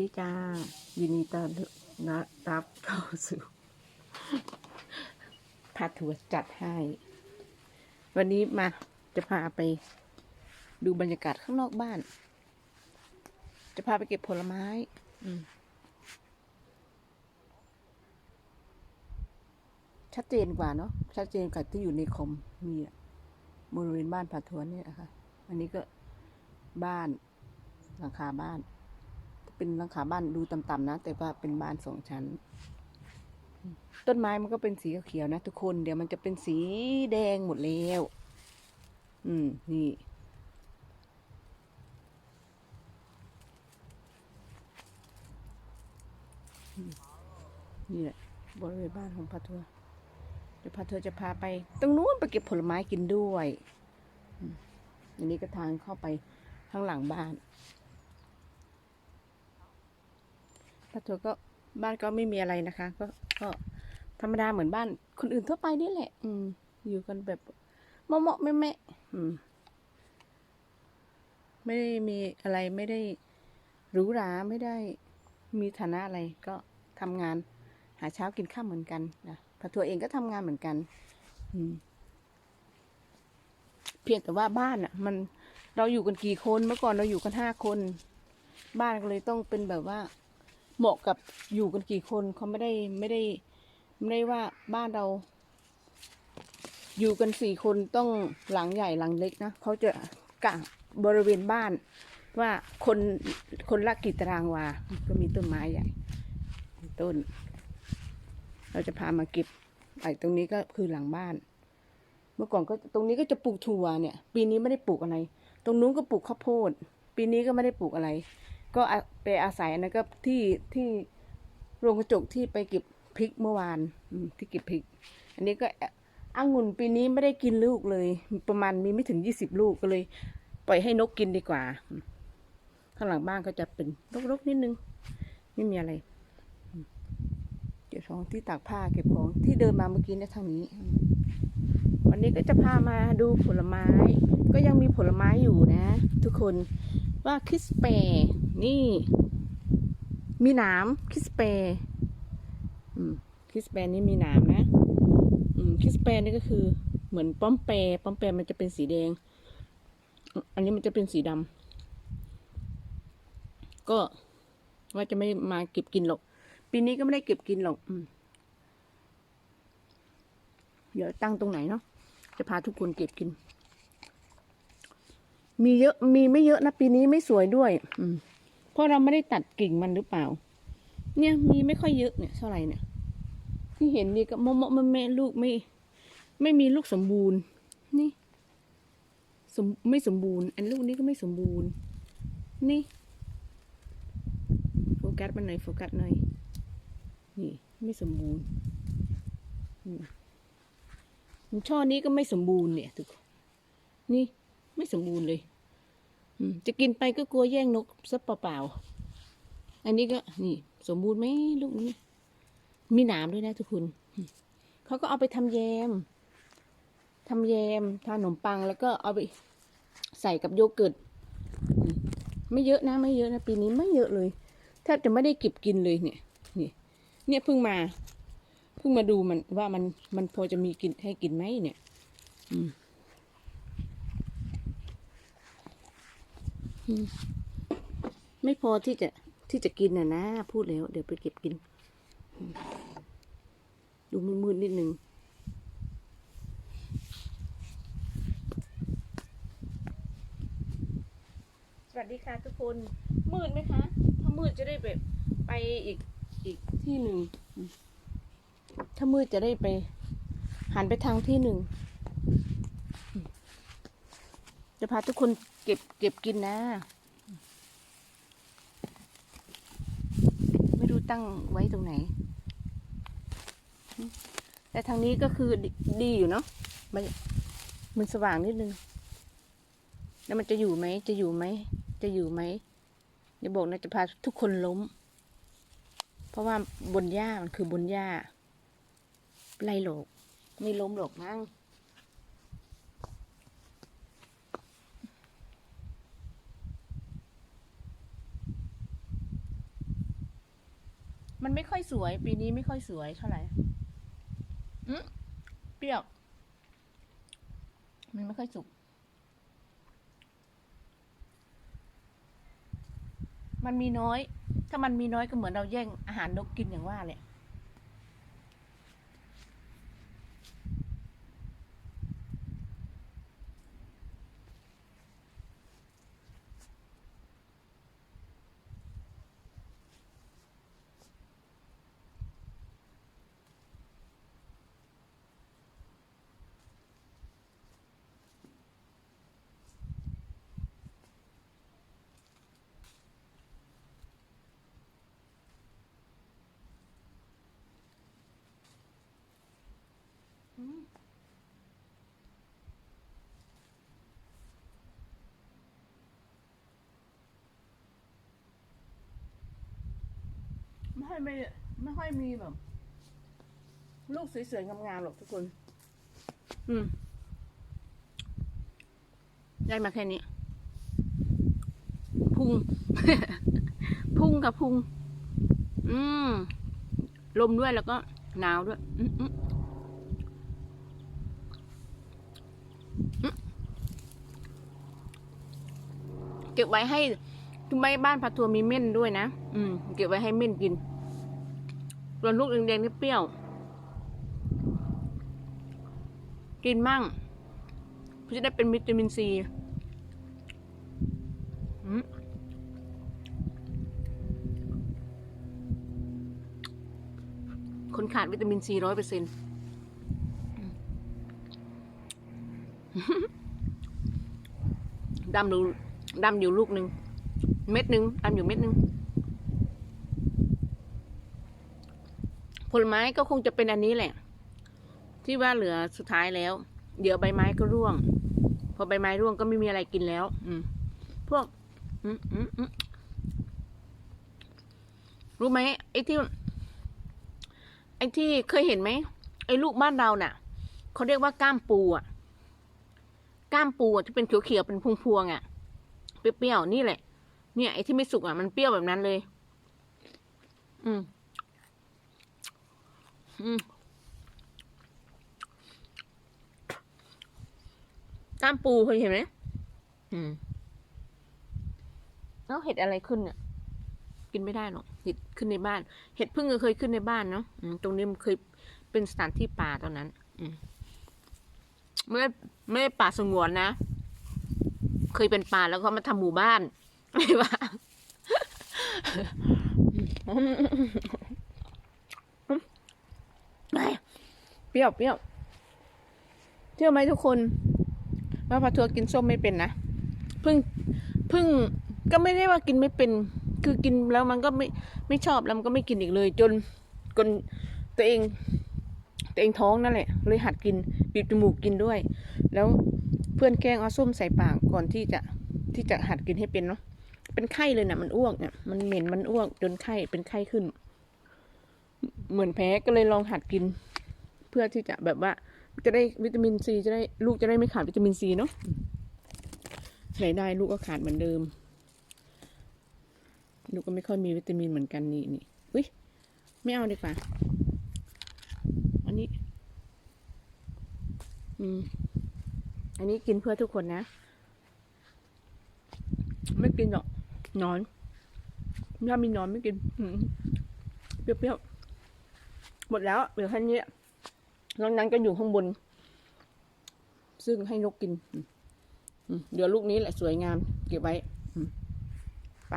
ดีจ้า ยินดีต้อนรับเข้าสู่พาทัวร์จัดให้ วันนี้มาจะพาไปดูบรรยากาศข้างนอกบ้าน จะพาไปเก็บผลไม้อืมชัดเจนกว่าเนาะ ชัดเจนกว่าที่อยู่ในคอมมีอะบริเวณบ้านพาทัวร์เนี่ยนะคะ อันนี้ก็บ้านหลังคาบ้าน เป็นหลังคาบ้านดูต่ำๆนะ แต่ว่าเป็นบ้านสองชั้น ต้นไม้มันก็เป็นสีเขียวนะทุกคน เดี๋ยวมันจะเป็นสีแดงหมดแล้ว อืม นี่ นี่แหละบริเวณบ้านของพาทัวเดี๋ยวพาทัวจะพาไป ตรงนู้นไปเก็บผลไม้กินด้วย อันนี้ก็ทางเข้าไปข้างหลังบ้าน พาทัวก็บ้านก็ไม่มีอะไรนะคะ ก็ก็ธรรมดาเหมือนบ้าน คนอื่นทั่วไปนี่แหละ อืม อยู่กันแบบเมาะๆแม่แม่ๆอืม ไม่ได้มีอะไรไม่ได้หรูหราไม่ได้มีฐานะอะไรก็ทำงาน หาเช้ากินข้าวเหมือนกันนะพาทัวเองก็ทำงานเหมือนกัน อืม เพียงแต่ว่าบ้านอะ มันเราอยู่กันกี่คนเมื่อก่อนเราอยู่กันห้าคน บ้านก็เลยต้องเป็นแบบว่า เหมาะกับอยู่กันกี่คนเขาไม่ได้ไม่ได้ไม่ได้ว่าบ้านเรา อยู่กันสี่คนต้องหลังใหญ่หลังเล็กนะเขาจะกะบริเวณบ้านว่าคนคนละกี่ตารางวา ก็มีต้นไม้ใหญ่ต้น เราจะพามาเก็บไอ้ตรงนี้ก็คือหลังบ้าน เมื่อก่อนก็ตรงนี้ก็จะปลูกถั่วเนี่ย ปีนี้ไม่ได้ปลูกอะไร ตรงนู้นก็ปลูกข้าวโพด ปีนี้ก็ไม่ได้ปลูกอะไร ก็ไปอาศัยนนั้นก็ที่ที่โรงกระจกที่ไปเก็บพริกเมื่อวานที่เก็บพริก อันนี้ก็องุ่นปีนี้ไม่ได้กินลูกเลย ประมาณมีไม่ถึงยี่สิบลูกก็เลย ปล่อยให้นกกินดีกว่า ข้างหลังบ้านก็จะเป็นรกๆนิดนึง ไม่มีอะไร เก็บของที่ตากผ้าเก็บของที่เดินมาเมื่อกี้เนี่ทางนี้ วันนี้ก็จะพามาดูผลไม้ ก็ยังมีผลไม้อยู่นะ ทุกคน ว่าคิสเปร์นี่ มีหนามคิสเปร์คิสเปร์นี่มีหนามนะคิสเปร์นี่ก็คือเหมือนป้อมเปร์ป้อมเปร์มันจะเป็นสีแดง อันนี้มันจะเป็นสีดำก็ว่าจะไม่มาเก็บกินหรอก ปีนี้ก็ไม่ได้เก็บกินหรอกอเดี๋ยวตั้งตรงไหนเนาะจะพาทุกคนเก็บกิน มีเยอะมีไม่เยอะนะปีนี้ไม่สวยด้วย อืมเพราะเราไม่ได้ตัดกิ่งมันหรือเปล่า เนี่ยมีไม่ค่อยเยอะเนี่ยเท่าไหร่เนี่ย ที่เห็นนี่ก็มะมะแม่แม่ลูกไม่ ไม่มีลูกสมบูรณ์ นี่สมไม่สมบูรณ์ อันลูกนี้ก็ไม่สมบูรณ์ นี่โฟกัสมันหน่อยโฟกัสหน่อยนี่ไม่สมบูรณ์ช่อนี้ก็ไม่สมบูรณ์เนี่ยทุกคนนี่ไม่สมบูรณ์เลย จะกินไปก็กลัวแย่งนกซะเปล่าๆ อันนี้ก็นี่ สมบูรณ์ไหมลูกนี้ มีหนามด้วยนะทุกคนเขาก็เอาไปทำแยมทำแยมทาขนมปังแล้วก็เอาไปใส่กับโยเกิร์ตไม่เยอะนะ ไม่เยอะนะ ปีนี้ไม่เยอะเลยแทบจะไม่ได้เก็บกินเลยเนี่ย นี่ เนี่ยเพิ่งมา เพิ่งมาดูมันว่ามันมันพอจะมีกินให้กินไหมเนี่ย อืม ไม่พอที่จะที่จะกินน่ะนะ พูดแล้ว เดี๋ยวไปเก็บกิน ดูมืดๆนิดนึงสวัสดีค่ะทุกคน มืดไหมคะ ถ้ามืดจะได้แบบไปอีกอีกที่หนึ่ง ถ้ามืดจะได้ไป หันไปทางที่หนึ่งจะพาทุกคน เก็บเก็บกินนะ ไม่รู้ตั้งไว้ตรงไหน แต่ทางนี้ก็คือดดีอยู่เนาะมันมันสว่างนิดนึง แล้วมันจะอยู่ไหม จะอยู่ไหม จะอยู่ไหมอย่าบอกนะจะพาทุกคนล้ม เพราะว่าบนหญ้ามันคือบนหญ้าไรหรอกไม่ล้มหรอกมั้ง มันไม่ค่อยสวย ปีนี้ไม่ค่อยสวยเท่าไหร่อืมเปรี้ยว มันไม่ค่อยสุก มันมีน้อย ถ้ามันมีน้อยก็เหมือนเราแย่งอาหารนกกินอย่างว่าเลย ค่อยไม่ไม่ค่อยมีแบบ ลูกสวยๆงามๆหรอกทุกคน อืมได้มาแค่นี้ พุง พุงกับพุง อืม ลมด้วยแล้วก็หนาวด้วย อืมอืมเก็บไว้ให้ทุกไม้บ้านพัทัวมีเม่นด้วยนะ อืม เก็บไว้ให้เม่นกิน ส่วนลูกแดงๆนี่เปรี้ยว กินมั่งเพื่อจะได้เป็นวิตามินซีคนขาดวิตามินซีร้อยเปอร์เซ็นต์ดำอยู่ดำอยู่ลูกหนึ่ง เม็ดหนึ่งดำอยู่เม็ดหนึ่ง ผลไม้ก็คงจะเป็นอันนี้แหละ ที่ว่าเหลือสุดท้ายแล้ว เดี๋ยวใบไม้ก็ร่วง พอใบไม้ร่วงก็ไม่มีอะไรกินแล้ว อืม พวก อืมอืมอืมรู้ไหมไอ้ที่ ไอ้ที่เคยเห็นไหมไอ้ลูกบ้านเราน่ะเขาเรียกว่าก้ามปูอะ ก้ามปูอะที่เป็นเขียวๆเป็นพวงๆอะเปรี้ยวๆนี่แหละ เนี่ยไอ้ที่ไม่สุกอะมันเปรี้ยวแบบนั้นเลย อืม อืมก้ามปูเคยเห็นไหมอืมแล้วเห็ดอะไรขึ้นเนี่ย กินไม่ได้หรอกเห็ดขึ้นในบ้าน เห็ดพึ่งก็เคยขึ้นในบ้านเนาะตรงนี้มันเคยเป็นสถานที่ป่าตอนนั้น อืมไม่ได้ไม่ป่าสงวนนะ เคยเป็นป่าแล้วก็มาทำหมู่บ้านไม่ว่า เป รี้ยวเปรี้ยวเชื่อไหมทุกคน ว่าพาทัวร์กินส้มไม่เป็นนะเพิ่งเพิ่งก็ไม่ได้ว่ากินไม่เป็น คือกินแล้วมันก็ไม่ไม่ชอบแล้วมันก็ไม่กินอีกเลย จนจนตัวเอง ตัวเองท้องนั่นแหละ เลยหัดกินบีบจมูกกินด้วย แล้วเพื่อนแกล้งเอาส้มใส่ปากก่อนที่จะที่จะหัดกินให้เป็นเนาะเป็นไข้เลยนะมันอ้วกเนี่ยมันเหม็นมันอ้วกจนไข้เป็นไข้ขึ้น เหมือนแพ้ก็เลยลองหัดกิน เพื่อที่จะแบบว่าจะได้วิตามินซีจะได้ลูกจะได้ไม่ขาดวิตามินซีเนาะไหนได้ลูกก็ขาดเหมือนเดิม ลูกก็ไม่ค่อยมีวิตามินเหมือนกันนี่นี่อุ้ยไม่เอาดีกว่า อันนี้ อืม อันนี้กินเพื่อทุกคนนะ ไม่กินหรอกนอน ถ้ามีนอนไม่กินเปรี้ยวๆหมดแล้วเหลือแค่นี้ นอกนั้นก็อยู่ข้างบน ซึ่งให้นกกินเดี๋ยวลูกนี้แหละสวยงาม เก็บไว้ไป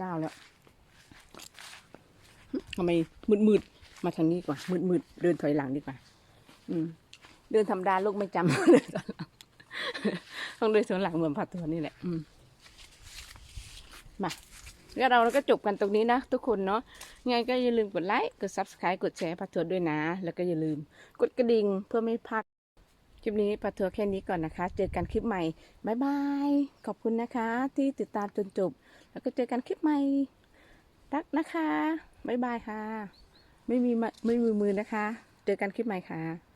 ก้าวแล้วทำไมมืดๆมาทางนี้กว่า มืดๆเดินถอยหลังดีกว่า อืม เดินธรรมดาลูกไม่จำเดินถอยต้องเดินสวนหลังเหมือนผัดตัวนี่แหละ อืม มา แล้วเราก็จบกันตรงนี้นะ ทุกคนเนาะยังไงก็อย่าลืมกดไลค์ กด subscribe กดแชร์พัดทัวร์ด้วยนะ แล้วก็อย่าลืม กดกระดิ่งเพื่อไม่พลาดคลิปนี้พัดทัวร์แค่นี้ก่อนนะคะ เจอกันคลิปใหม่บายบาย ขอบคุณนะคะ ที่ติดตามจนจบ แล้วก็เจอกันคลิปใหม่ รักนะคะบายบายค่ะ ไม่มีมะไม่มีมือนะคะ เจอกันคลิปใหม่ค่ะ